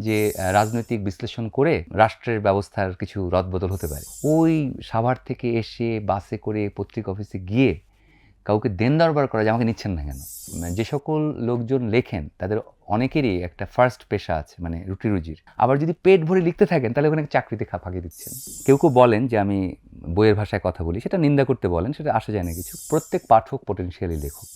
যে রাজনৈতিক বিশ্লেষণ করে রাষ্ট্রের ব্যবস্থার কিছু রদবদল হতে পারে। ওই সাভার থেকে এসে বাসে করে পত্রিকা অফিসে গিয়ে কাউকে দেন দরবার করা যে আমাকে নিচ্ছেন না কেন? মানে যে সকল লোকজন লেখেন, তাদের অনেকেরই একটা ফার্স্ট পেশা আছে মানে রুটি রুজির। আবার যদি পেট ভরে লিখতে থাকেন, তাহলে ওখানে চাকরিতে খা, ফাঁকি দিচ্ছেন। কেউ কেউ বলেন যে, আমি বইয়ের ভাষায় কথা বলি, সেটা নিন্দা করতে বলেন, সেটা আসা যায় না কিছু। প্রত্যেক পাঠক পোটেনশিয়ালি লেখক।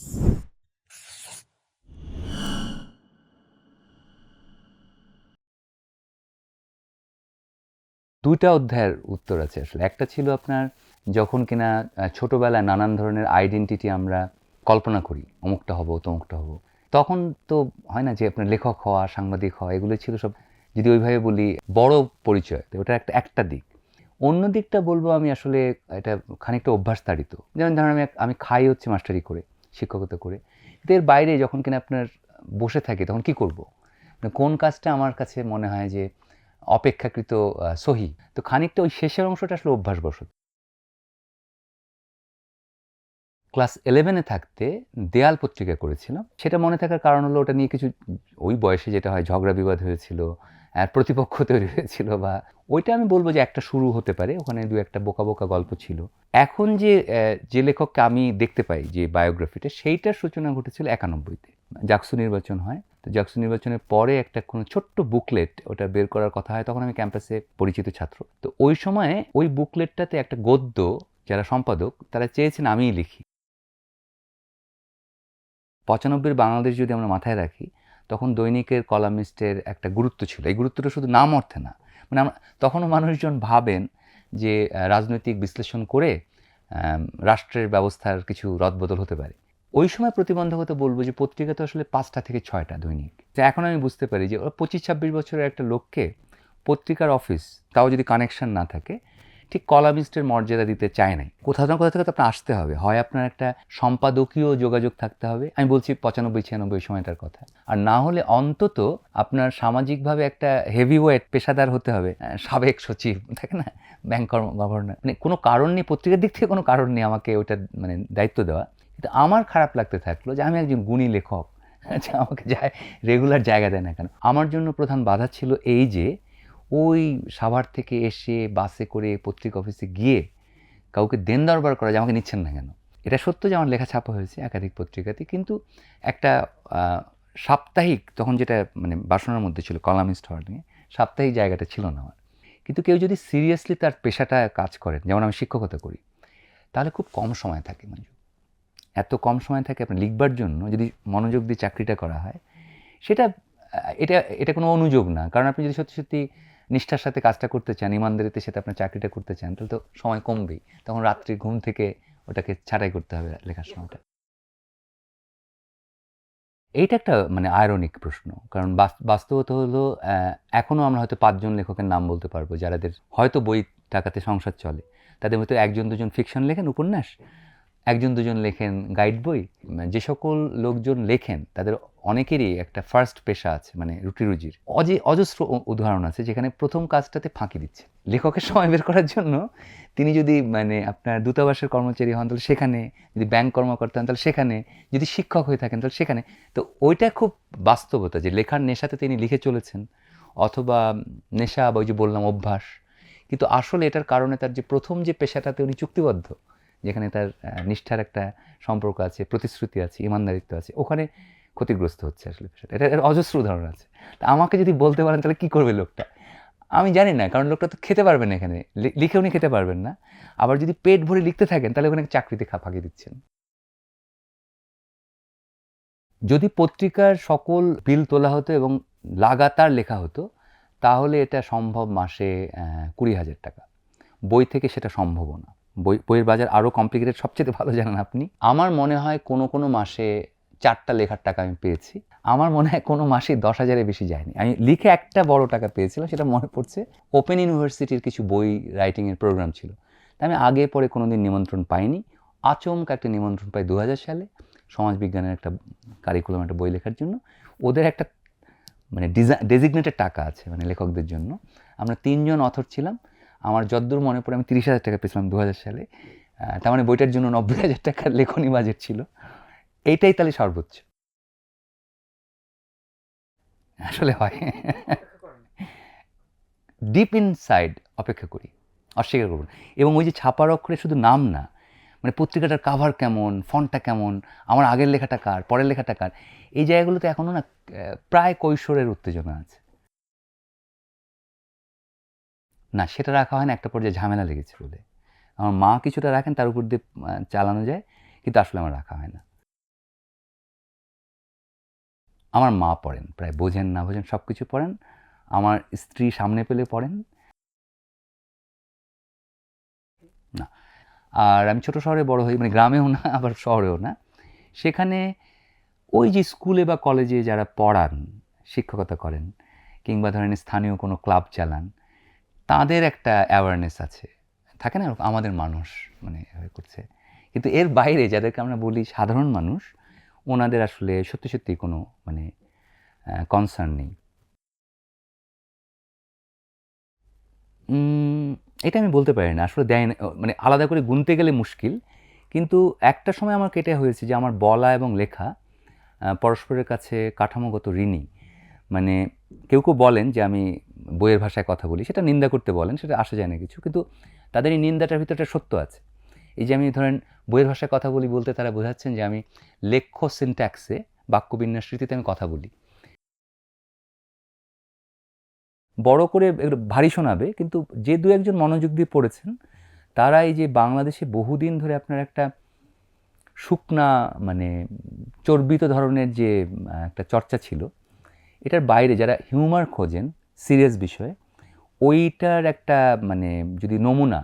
দুইটা অধ্যায়ের উত্তর আছে আসলে। একটা ছিল আপনার যখন কিনা ছোটবেলায় নানান ধরনের আইডেন্টিটি আমরা কল্পনা করি, অমুকটা হব, তমুকটা হব। তখন তো হয় না যে আপনার লেখক হওয়া, সাংবাদিক হওয়া, এগুলো ছিল সব, যদি ওইভাবে বলি, বড় পরিচয়, তো ওটা একটা একটা দিক। অন্য দিকটা বলব আমি আসলে, এটা খানিকটা অভ্যাস তাড়িত যেমন ধরেন আমি আমি খাই হচ্ছে মাস্টারি করে, শিক্ষকতা করে। এর বাইরে যখন কিনা আপনার বসে থাকি, তখন কি করব? কোন কাজটা আমার কাছে মনে হয় যে অপেক্ষাকৃত সহি। তো খানিকটা ওই শেষের অংশটা আসলে অভ্যাসবশত। ক্লাস ইলেভেনে থাকতে দেয়াল পত্রিকা করেছিলাম। সেটা মনে থাকার কারণ হলো ওটা নিয়ে কিছু ওই বয়সে যেটা হয় ঝগড়া বিবাদ হয়েছিল আর প্রতিপক্ষ তৈরি হয়েছিল বা ওইটা আমি বলব যে একটা শুরু হতে পারে। ওখানে দু একটা বোকা বোকা গল্প ছিল। এখন যে যে লেখককে আমি দেখতে পাই যে বায়োগ্রাফিটা, সেইটার সূচনা ঘটেছিল একানব্বইতে। জাকসু নির্বাচন হয়। তো জাকসু নির্বাচনের পরে একটা কোনো ছোট্ট বুকলেট ওটা বের করার কথা হয়, তখন আমি ক্যাম্পাসে পরিচিত ছাত্র। তো ওই সময়ে ওই বুকলেটটাতে একটা গদ্য যারা সম্পাদক, তারা চেয়েছেন আমিই লিখি। পঁচানব্বইয়ের বাংলাদেশ যদি আমরা মাথায় রাখি, তখন দৈনিকের কলামিস্টের একটা গুরুত্ব ছিল। এই গুরুত্বটা শুধু নাম অর্থে না। মানে আমরা, তখনও মানুষজন ভাবেন যে রাজনৈতিক বিশ্লেষণ করে রাষ্ট্রের ব্যবস্থার কিছু রদবদল হতে পারে। ওই সময় প্রতিবন্ধকতা বলব যে পত্রিকা তো আসলে পাঁচটা থেকে ছয়টা দৈনিক। তো এখন আমি বুঝতে পারি যে ওরা পঁচিশ ছাব্বিশ বছরের একটা লোককে পত্রিকার অফিস, তাও যদি কানেকশন না থাকে, ঠিক কলামিস্টের মর্যাদা দিতে চায় নাই। কোথাও না কোথাও থেকে তো আপনার আসতে হবে। হয় আপনার একটা সম্পাদকীয় যোগাযোগ থাকতে হবে। আমি বলছি পঁচানব্বই, ছিয়ানব্বই সময়টার কথা। আর না হলে অন্তত আপনার সামাজিকভাবে একটা হেভি ওয়েট পেশাদার হতে হবে। সাবেক সচিব থাকে না? ব্যাংক গভর্নর মানে কোনো কারণ নেই, পত্রিকার দিক থেকে কোনো কারণ নেই আমাকে ওইটা মানে দায়িত্ব দেওয়া। কিন্তু আমার খারাপ লাগতে থাকল যে আমি একজন গুণী লেখক। যে আমাকে যায় রেগুলার জায়গা দেয় না কেন? আমার জন্য প্রধান বাধা ছিল এই যে, ওই সাভার থেকে এসে বাসে করে পত্রিকা অফিসে গিয়ে কাউকে দেন দরবার করা যে আমাকে নিচ্ছেন না কেন? এটা সত্য যে আমার লেখা ছাপা হয়েছে একাধিক পত্রিকাতে, কিন্তু একটা সাপ্তাহিক তখন যেটা মানে বাসনার মধ্যে ছিল কলামিস্ট হওয়ার নিয়ে সাপ্তাহিক জায়গাটা ছিল না আমার। কিন্তু কেউ যদি সিরিয়াসলি তার পেশাটা কাজ করেন, যেমন আমি শিক্ষকতা করি, তাহলে খুব কম সময় থাকে মঞ্জু এত কম সময় থাকে আপনার লিখবার জন্য যদি মনোযোগ দিয়ে চাকরিটা করা হয় সেটা এটা এটা কোনো অনুযোগ না। কারণ আপনি যদি সত্যি সত্যি নিষ্ঠার সাথে কাজটা করতে চান ইমানদারিতে সাথে আপনার চাকরিটা করতে চান তাহলে তো সময় কমবেই। তখন রাত্রি ঘুম থেকে ওটাকে ছাঁটাই করতে হবে লেখার সময়টা। এইটা একটা মানে আয়রনিক প্রশ্ন। কারণ বাস- বাস্তবতা হলো আহ, এখনও আমরা হয়তো পাঁচজন লেখকের নাম বলতে পারব যারাদের হয়তো বই টাকাতে সংসার চলে। তাদের মধ্যে একজন দুজন ফিকশন লেখেন উপন্যাস একজন দুজন লেখেন গাইড বই মানে যে সকল লোকজন লেখেন, তাদের অনেকেরই একটা ফার্স্ট পেশা আছে মানে রুটি রুজির। অজে, অজস্র উদাহরণ আছে যেখানে প্রথম কাজটাতে ফাঁকি দিচ্ছে লেখকের সময় বের করার জন্য তিনি যদি মানে আপনার দূতাবাসের কর্মচারী হন, তাহলে সেখানে যদি ব্যাংক কর্মকর্তা হন, তাহলে সেখানে যদি শিক্ষক হয়ে থাকেন, তাহলে সেখানে। তো ওইটা খুব বাস্তবতা যে লেখার নেশাতে তিনি লিখে চলেছেন, অথবা নেশা বা ওই যে বললাম অভ্যাস। কিন্তু আসলে এটার কারণে তার যে প্রথম যে পেশাটাতে উনি চুক্তিবদ্ধ যেখানে তার নিষ্ঠার একটা সম্পর্ক আছে, প্রতিশ্রুতি আছে, ইমানদারিত্ব আছে, ওখানে ক্ষতিগ্রস্ত হচ্ছে আসলে পেশাটা এটা অজস্র উদাহরণ আছে। তা আমাকে যদি বলতে পারেন তাহলে কী করবে লোকটা? আমি জানি না, কারণ লোকটা তো খেতে পারবেন না এখানে। লিখে উনি খেতে পারবেন না। আবার যদি পেট ভরে লিখতে থাকেন, তাহলে ওখানে চাকরিতে খা, ফাঁকি দিচ্ছেন। যদি পত্রিকার সকল বিল তোলা হতো এবং লাগাতার লেখা হতো, তাহলে এটা সম্ভব মাসে কুড়ি হাজার টাকা। বই থেকে সেটা সম্ভব না। বই, বইয়ের বাজার আরও কমপ্লিকেটেড সবচেয়ে ভালো জানেন আপনি? আমার মনে হয় কোনো কোনো মাসে চারটা লেখার টাকা আমি পেয়েছি। আমার মনে হয় কোনো মাসে দশ হাজারের বেশি যায়নি। আমি লিখে একটা বড় টাকা পেয়েছিলাম, সেটা মনে পড়ছে। ওপেন ইউনিভার্সিটির কিছু বই রাইটিংয়ের প্রোগ্রাম ছিল। তাই আমি আগে পরে কোনো দিন নিমন্ত্রণ পাইনি। আচমকা একটা নিমন্ত্রণ পাই দু হাজার সালে সমাজবিজ্ঞানের একটা কারিকুলাম একটা বই লেখার জন্য। ওদের একটা মানে ডিজা ডেজিগনেটেড টাকা আছে মানে লেখকদের জন্য। আমরা তিনজন অথর ছিলাম। আমার যদ্দূর মনে পড়ে, আমি তিরিশ হাজার টাকা পেয়েছিলাম দু হাজার সালে তার মানে বইটার জন্য নব্বই হাজার টাকার লেখনী বাজেট ছিল। এইটাই তাহলে সর্বোচ্চ। আসলে হয়। ডিপ ইনসাইড অপেক্ষা করি, অস্বীকার করব এবং ওই যে ছাপার অক্ষরে শুধু নাম না মানে পত্রিকাটার কাভার কেমন ফন্টটা কেমন, আমার আগের লেখাটা কার, পরের লেখাটা কার, এই জায়গাগুলোতে এখনও না প্রায় কৈশোরের উত্তেজনা আছে। না, সেটা রাখা হয় না, একটা পর্যায়ে ঝামেলা লেগেছে বলে। আমার মা কিছুটা রাখেন, তার উপর দিয়ে চালানো যায়, কিন্তু আসলে আমার রাখা হয় না। আমার মা পড়েন, প্রায় বোঝেন না বোঝেন সব কিছু পড়েন। আমার স্ত্রী সামনে পেলে পড়েন। না। আর আমি ছোট শহরে বড় হই মানে গ্রামেও না, আবার শহরেও না। সেখানে ওই যে স্কুলে বা কলেজে যারা পড়ান, শিক্ষকতা করেন, কিংবা ধরেন স্থানীয় কোনো ক্লাব চালান তাদের একটা অ্যাওয়ারনেস আছে। থাকে না? আমাদের মানুষ মানে করছে। কিন্তু এর বাইরে যাদেরকে আমরা বলি সাধারণ মানুষ, ওনাদের আসলে সত্যি সত্যি কোনো মানে কনসার্ন নেই। এটা আমি বলতে পারি না। আসলে দেয় মানে আলাদা করে গুনতে গেলে মুশকিল। কিন্তু একটা সময় আমার কেটে হয়েছে যে আমার বলা এবং লেখা পরস্পরের কাছে কাঠামোগত ঋণী মানে কেউ কেউ বলেন যে আমি বইয়ের ভাষায় কথা বলি, সেটা নিন্দা করতে বলেন, সেটা আসা যায় না কিছু, কিন্তু তাদের এই নিন্দাটার ভিতরে একটা সত্য আছে। এই যে আমি ধরেন বইয়ের ভাষায় কথা বলি বলতে তারা বোঝাচ্ছেন যে আমি লেখ্য সিনট্যাক্সে বাক্যবিন্যাস রীতিতে আমি কথা বলি। বড় করে ভারী শোনাবে, কিন্তু যে দু একজন মনোযোগ দিয়ে পড়েছেন, তারা এই যে বাংলাদেশে বহুদিন ধরে আপনার একটা শুকনা মানে চর্বিত ধরনের যে একটা চর্চা ছিল, এটার বাইরে যারা হিউমার খোঁজেন সিরিয়াস বিষয়ে, ওইটার একটা মানে যদি নমুনা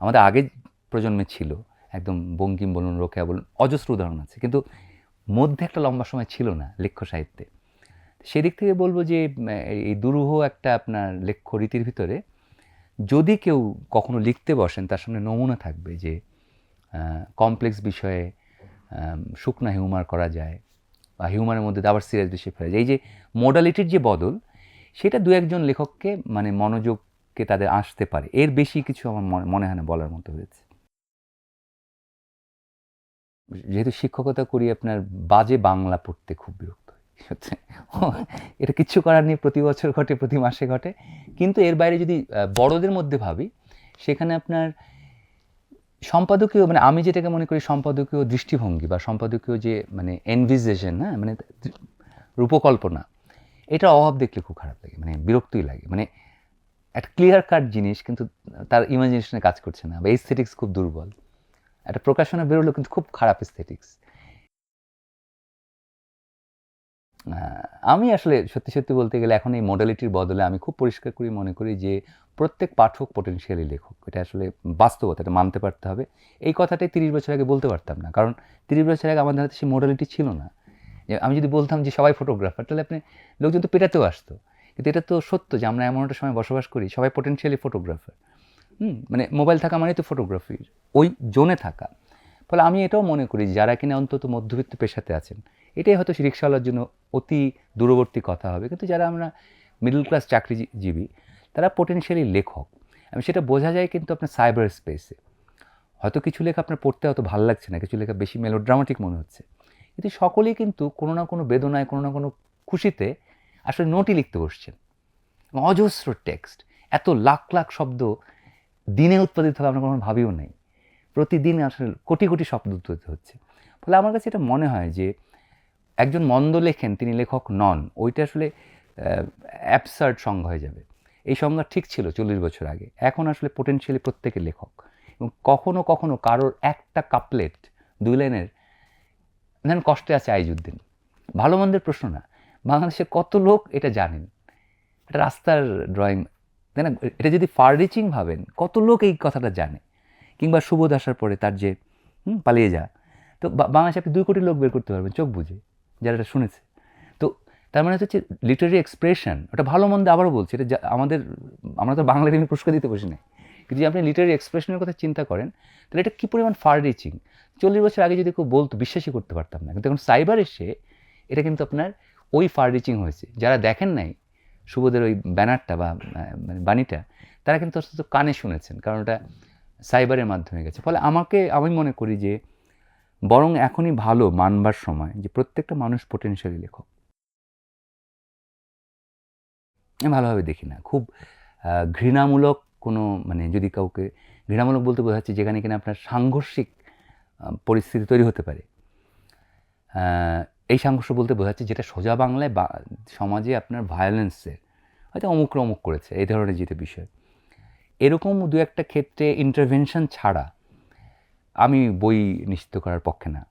আমাদের আগের প্রজন্মে ছিল, একদম বঙ্কিম বলুন, রোকেয়া বলুন, অজস্র উদাহরণ আছে, কিন্তু মধ্যে একটা লম্বা সময় ছিল না লেখ্য সাহিত্যে। সেদিক থেকে বলব যে এই দুরূহ একটা আপনার লেখ্য রীতির ভিতরে, যদি কেউ কখনো লিখতে বসেন, তার সামনে নমুনা থাকবে যে কমপ্লেক্স বিষয়ে শুকনা হিউমার করা যায়, বা হিউমারের মধ্যে আবার সিরিয়াস বিষয় ফেলা যায়। এই যে মোডালিটির যে বদল সেটা দু একজন লেখককে মানে মনোযোগকে তাদের আসতে পারে। এর বেশি কিছু আমার মনে- হয় না বলার মতো হয়েছে। যেহেতু শিক্ষকতা করি, আপনার বাজে বাংলা পড়তে খুব বিরক্ত এটা কিচ্ছু করার নেই, প্রতি বছর ঘটে, প্রতি মাসে ঘটে। কিন্তু এর বাইরে যদি বড়দের মধ্যে ভাবি, সেখানে আপনার সম্পাদকীয় মানে আমি যেটাকে মনে করি সম্পাদকীয় দৃষ্টিভঙ্গি বা সম্পাদকীয় যে মানে এনভিজেশন হ্যাঁ মানে রূপকল্পনা এটা অভাব দেখলে খুব খারাপ লাগে মানে বিরক্তই লাগে। মানে একটা ক্লিয়ার কাট জিনিস কিন্তু তার ইমাজিনেশনে কাজ করছে না বা এস্থেটিক্স খুব দুর্বল। একটা প্রকাশনা বেরোলো কিন্তু খুব খারাপ এস্থেটিক্স আমি আসলে সত্যি সত্যি বলতে গেলে এখন এই মডালিটির বদলে আমি খুব পরিষ্কার করি মনে করি যে প্রত্যেক পাঠক পোটেনশিয়ালি লেখক। এটা আসলে বাস্তবতা, এটা মানতে পারতে হবে। এই কথাটাই তিরিশ বছর আগে বলতে পারতাম না। কারণ তিরিশ বছর আগে আমাদের হাতে সেই মডালিটি ছিল না। যে আমি যদি বলতাম যে সবাই ফটোগ্রাফার তাহলে আপনি লোকজন তো পেটাতেও আসতো। কিন্তু এটা তো সত্য যে আমরা এমন একটা সময় বসবাস করি, সবাই পোটেনশিয়ালি ফটোগ্রাফার হুম মানে মোবাইল থাকা মানেই তো ফটোগ্রাফির ওই জোনে থাকা। ফলে আমি এটাও মনে করি যারা কিনা অন্তত মধ্যবিত্ত পেশাতে আছেন, এটাই হয়তো রিক্সাওয়ালার জন্য অতি দূরবর্তী কথা হবে। কিন্তু যারা আমরা মিডল ক্লাস চাকরিজীবী, তারা পোটেনশিয়ালি লেখক। আমি সেটা বোঝা যায় কিন্তু আপনার সাইবার স্পেসে হয়তো কিছু লেখা আপনার পড়তে হয়তো ভালো লাগছে না, কিছু লেখা বেশি মেলোড্রামাটিক মনে হচ্ছে। কিন্তু সকলেই কিন্তু কোনো না কোনো বেদনায়, কোনো না কোনো খুশিতে আসলে নোটই লিখতে বসছেন। অজস্র টেক্সট, এত লাখ লাখ শব্দ দিনে উৎপাদিত হবে, আমরা কখনো ভাবিও নাই। প্রতিদিন আসলে কোটি কোটি শব্দ উৎপাদিত হচ্ছে। ফলে আমার কাছে এটা মনে হয় যে, একজন মন্দ লেখেন, তিনি লেখক নন, ওইটা আসলে অ্যাবসার্ড সংজ্ঞা হয়ে যাবে। এই সংজ্ঞা ঠিক ছিল চল্লিশ বছর আগে। এখন আসলে পোটেনশিয়ালি প্রত্যেকের লেখক। এবং কখনো কখনো কারোর একটা কাপলেট দুই লাইনের ধরেন কষ্টে আছে আইজুদ্দিন। ভালো মন্দের প্রশ্ন না। বাংলাদেশে কত লোক এটা জানেন? এটা রাস্তার ড্রয়িং তাই না? এটা যদি ফার রিচিং ভাবেন, কত লোক এই কথাটা জানে? কিংবা সুবোধ আসার পরে তার যে পালিয়ে যা তো বাংলাদেশে আপনি দুই কোটি লোক বের করতে পারবেন, চোখ বুঝে যারা এটা শুনেছে। তো তার মানে হচ্ছে লিটারি এক্সপ্রেশন ওটা ভালো মন্দ আবারও বলছি, এটা আমাদের, আমরা তো বাংলা একাডেমি পুরস্কার দিতে বসি কিন্তু যদি আপনি লিটারি এক্সপ্রেশনের কথা চিন্তা করেন, তাহলে এটা কী পরিমাণ ফার রিচিং চল্লিশ বছর আগে যদি কেউ বলতো, বিশ্বাসই করতে পারতাম না। কিন্তু এখন সাইবার এসে এটা কিন্তু আপনার ওই ফার রিচিং হয়েছে। যারা দেখেন নাই শুভদের ওই ব্যানারটা বা মানে বাণীটা, তারা কিন্তু অন্তত কানে শুনেছেন, কারণ ওটা সাইবারের মাধ্যমে গেছে। ফলে আমাকে, আমি মনে করি যে, বরং এখনই ভালো মানবার সময় যে প্রত্যেকটা মানুষ পোটেনশিয়ালি লেখক। ভালোভাবে দেখি না। খুব ঘৃণামূলক কোনো মানে যদি কাউকে ঘৃণামূলক বলতে বোঝাচ্ছে যেখানে কিনা আপনার সাংঘর্ষিক পরিস্থিতি তৈরি হতে পারে। এই সাংঘর্ষ বলতে বোঝাচ্ছে যেটা সোজা বাংলায় বা সমাজে আপনার ভায়োলেন্সের হয়তো অমুক অমুক করেছে, এই ধরনের যেটা বিষয়। এরকম দু একটা ক্ষেত্রে ইন্টারভেনশন ছাড়া আমি বই নিশ্চিত করার পক্ষে না।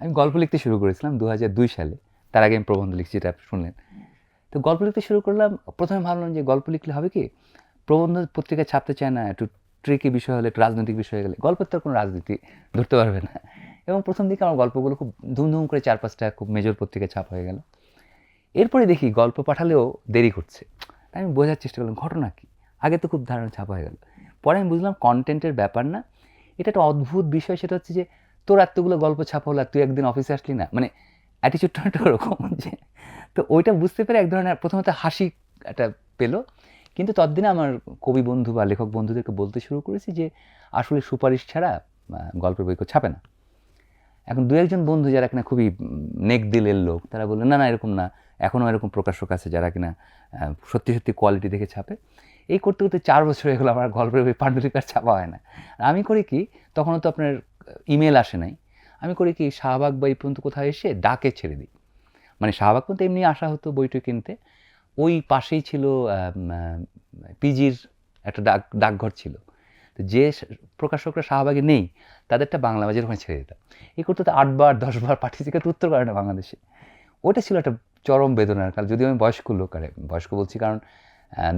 আমি গল্প লিখতে শুরু করেছিলাম দু সালে, তার আগে আমি প্রবন্ধ লিখছি, যেটা শুনলেন। তো গল্প লিখতে শুরু করলাম। প্রথমে ভাবলাম যে গল্প লিখলে হবে কি? প্রবন্ধ পত্রিকায় ছাপতে চায় না, একটু ট্রিকি বিষয় হলে, একটু রাজনৈতিক বিষয় হয়ে গেলে। গল্পের তো কোনো রাজনীতি ধরতে পারবে না। এবং প্রথম দিকে আমার গল্পগুলো খুব ধুমধুম করে চার পাঁচটা খুব মেজর পত্রিকায় ছাপ হয়ে গেল। এরপরে দেখি গল্প পাঠালেও দেরি করছে। আমি বোঝার চেষ্টা করলাম, ঘটনা কি? আগে তো খুব ধারণা ছাপা হয়ে গেল। পরে আমি বুঝলাম কন্টেন্টের ব্যাপার না। এটা একটা অদ্ভুত বিষয়, সেটা হচ্ছে যে তোর এতগুলো গল্প ছাপা হলো তুই একদিন অফিসে আসলি না? মানে অ্যাটিচিউডটা ওরকম যে তো ওইটা বুঝতে পেরে এক ধরনের প্রথমত হাসি একটা পেল। কিন্তু ততদিনে আমার কবি বন্ধু বা লেখক বন্ধুদেরকে বলতে শুরু করেছি যে, আসলে সুপারিশ ছাড়া গল্পের বই ছাপে না। এখন দু একজন বন্ধু যারা কিনা খুবই নেক দিলের লোক, তারা বললেন, না না, এরকম না। এখনও এরকম প্রকাশক আছে যারা কিনা সত্যি সত্যি কোয়ালিটি দেখে ছাপে। এই করতে করতে চার বছর হয়ে গেলো আমার গল্পের বই পাণ্ডুলিকার ছাপা হয় না। আমি করি কি, তখনও তো আপনার ইমেল আসে নাই। আমি করি কি, শাহবাগ বা এই পর্যন্ত কোথাও এসে ডাকে ছেড়ে দিই। মানে শাহবাগ পর্যন্ত এমনি আসা হতো বইটা কিনতে। ওই পাশেই ছিল পিজির একটা ডাক, ডাকঘর ছিল। তো যে প্রকাশকরা শাহবাগে নেই, তাদেরটা বাংলা বাজার ওখানে ছেড়ে দিতাম এই করতে তো আটবার, দশবার পাঠিয়েছি কিন্তু উত্তর করে না বাংলাদেশে। ওটা ছিল একটা চরম বেদনার কাল, যদিও আমি বয়স্ক লোক, আরে বয়স্ক বলছি কারণ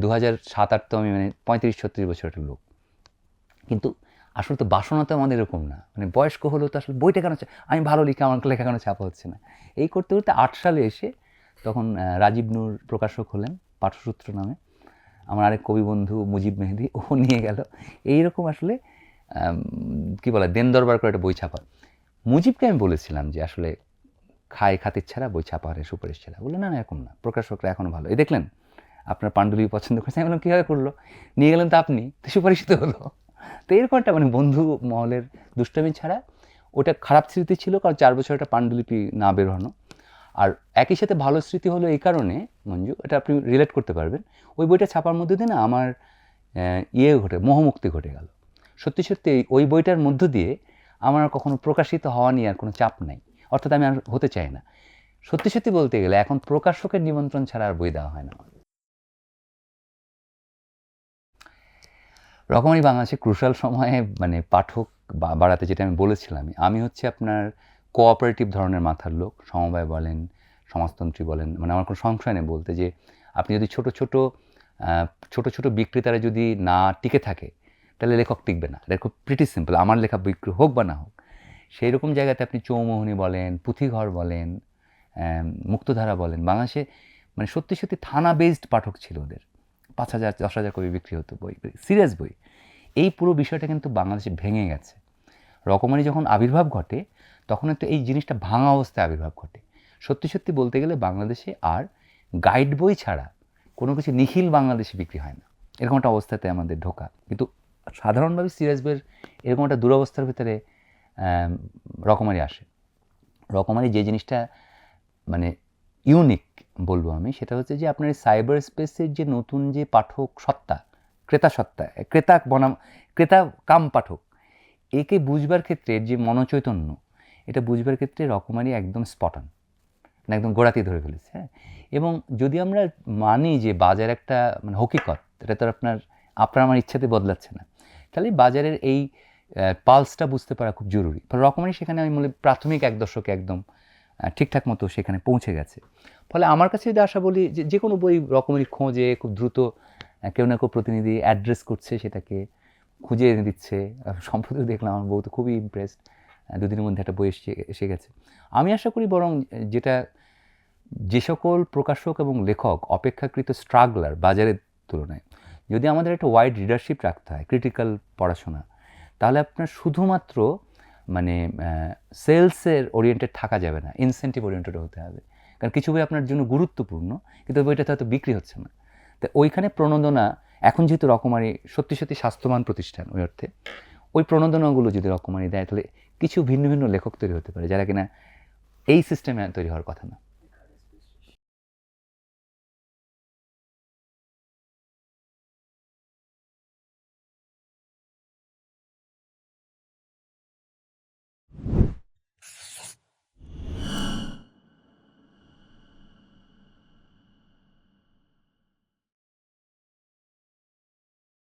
দু হাজার সাত আট তো আমি মানে পঁয়ত্রিশ ছত্রিশ বছর একটা লোক। কিন্তু আসলে তো বাসনা তো আমাদের এরকম না। মানে বয়স্ক হলেও তো আসলে বইটা কেন আমি ভালো লিখি আমার লেখা কেন ছাপা হচ্ছে না। এই করতে করতে আট সালে এসে তখন রাজীব নূর প্রকাশক হলেন পাঠসূত্র নামে। আমার আরেক কবি বন্ধু মুজিব মেহেদি, ও নিয়ে গেল। এইরকম আসলে কি বলে, দেন দরবার করে একটা বই ছাপা। মুজিবকে আমি বলেছিলাম যে আসলে খায় খাতির ছাড়া বই ছাপা হয় সুপারিশ ছাড়া। বলল, না না, এরকম না। প্রকাশকরা এখনও ভালো। এই দেখলেন, আপনার পাণ্ডুলিপি পছন্দ করেছে। আমি বললাম, কীভাবে করল? নিয়ে গেলেন তো আপনি, তো সুপারিশিত হলো। তো এরকম একটা মানে বন্ধু মহলের দুষ্টামি ছাড়া ওটা খারাপ স্মৃতি ছিল কারণ চার বছর একটা পাণ্ডুলিপি না বেরোনো আর একই সাথে ভালো স্মৃতি হলো এই কারণে, মঞ্জু, এটা আপনি রিলেট করতে পারবেন। ওই বইটা ছাপার মধ্যে দিয়ে না আমার ইয়ে ঘটে, মোহমুক্তি ঘটে গেল। সত্যি সত্যি ওই বইটার মধ্য দিয়ে আমার কখনো প্রকাশিত হওয়া নিয়ে আর কোনো চাপ নাই। অর্থাৎ আমি আর হতে চাই না। সত্যি সত্যি বলতে গেলে এখন প্রকাশকের নিমন্ত্রণ ছাড়া আর বই দেওয়া হয় না রকমারি বাংলাদেশে ক্রুশাল সময়ে মানে পাঠক বাড়াতে যেটা আমি বলেছিলাম, আমি হচ্ছে আপনার কোঅপারেটিভ ধরনের মাথার লোক। সমবায় বলেন, সমাজতন্ত্রী বলেন মানে আমার কোনো সংশয় নেই বলতে যে, আপনি যদি ছোট ছোট ছোট ছোট বিক্রেতারা যদি না টিকে থাকে, তাহলে লেখক টিকবে না। এটা খুব প্রিটি সিম্পল আমার লেখা বিক্রি হোক বা না হোক। সেই রকম জায়গাতে আপনি চৌমোহনী বলেন, পুঁথিঘর বলেন মুক্তধারা বলেন, বাংলাদেশে মানে সত্যি সত্যি থানা বেসড পাঠক ছিল ওদের। পাঁচ হাজার, দশ হাজার কবি বিক্রি হতো বই, সিরিয়াস বই। এই পুরো বিষয়টা কিন্তু বাংলাদেশে ভেঙে গেছে। রকমারি যখন আবির্ভাব ঘটে, তখন একটু এই জিনিসটা ভাঙা অবস্থায় আবির্ভাব ঘটে। সত্যি সত্যি বলতে গেলে বাংলাদেশে আর গাইড বই ছাড়া কোনো কিছু নিখিল বাংলাদেশে বিক্রি হয় না। এরকম একটা অবস্থাতে আমাদের ঢোকা। কিন্তু সাধারণভাবে সিরিয়াস বইয়ের এরকম একটা দুরবস্থার ভিতরে রকমারি আসে। রকমারি যে জিনিসটা মানে ইউনিক বলব আমি, সেটা হচ্ছে যে আপনার সাইবার স্পেসের যে নতুন যে পাঠক সত্তা, ক্রেতা সত্তা, ক্রেতা বনাম, ক্রেতা কাম পাঠক, একে বুঝবার ক্ষেত্রে যে মনোচৈতন্য, এটা বুঝবার ক্ষেত্রে রকমারি একদম স্পটন মানে একদম গোড়াতে ধরে ফেলেছে হ্যাঁ? এবং যদি আমরা মানি যে বাজার একটা মানে হকিকত, এটা তো আপনার আপনার আমার ইচ্ছাতে বদলাচ্ছে না, তাহলে বাজারের এই পালসটা বুঝতে পারা খুব জরুরি। রকমারি সেখানে আমি মনে, প্রাথমিক এক দশকে একদম ঠিকঠাক মতো সেখানে পৌঁছে গেছে। ফলে আমার কাছে যদি আশা বলি যে যে কোনো বই রকমেরই খোঁজে, খুব দ্রুত কেউ না কেউ প্রতিনিধি অ্যাড্রেস করছে সেটাকে খুঁজে এনে দিচ্ছে। সম্প্রতি দেখলাম আমার বউ তো খুবই ইমপ্রেসড দুদিনের মধ্যে একটা বই এসে এসে গেছে। আমি আশা করি বরং যেটা যে সকল প্রকাশক এবং লেখক অপেক্ষাকৃত স্ট্রাগলার বাজারের তুলনায়, যদি আমাদের একটা ওয়াইড রিডারশিপ রাখতে হয় ক্রিটিক্যাল পড়াশোনা, তাহলে আপনার শুধুমাত্র মানে সেলসের ওরিয়েন্টেড থাকা যাবে না ইনসেন্টিভ ওরিয়েন্টেড হতে হবে। কারণ কিছু বই আপনার জন্য গুরুত্বপূর্ণ, কিন্তু বইটাতে হয়তো বিক্রি হচ্ছে না। তো ওইখানে প্রণোদনা, এখন যেহেতু রকমারি, সত্যি সত্যি স্বাস্থ্যবান প্রতিষ্ঠান ওই অর্থে, ওই প্রণোদনাগুলো যদি রকমারি দেয়, তাহলে কিছু ভিন্ন ভিন্ন লেখক তৈরি হতে পারে, যারা কিনা এই সিস্টেমে তৈরি হওয়ার কথা না।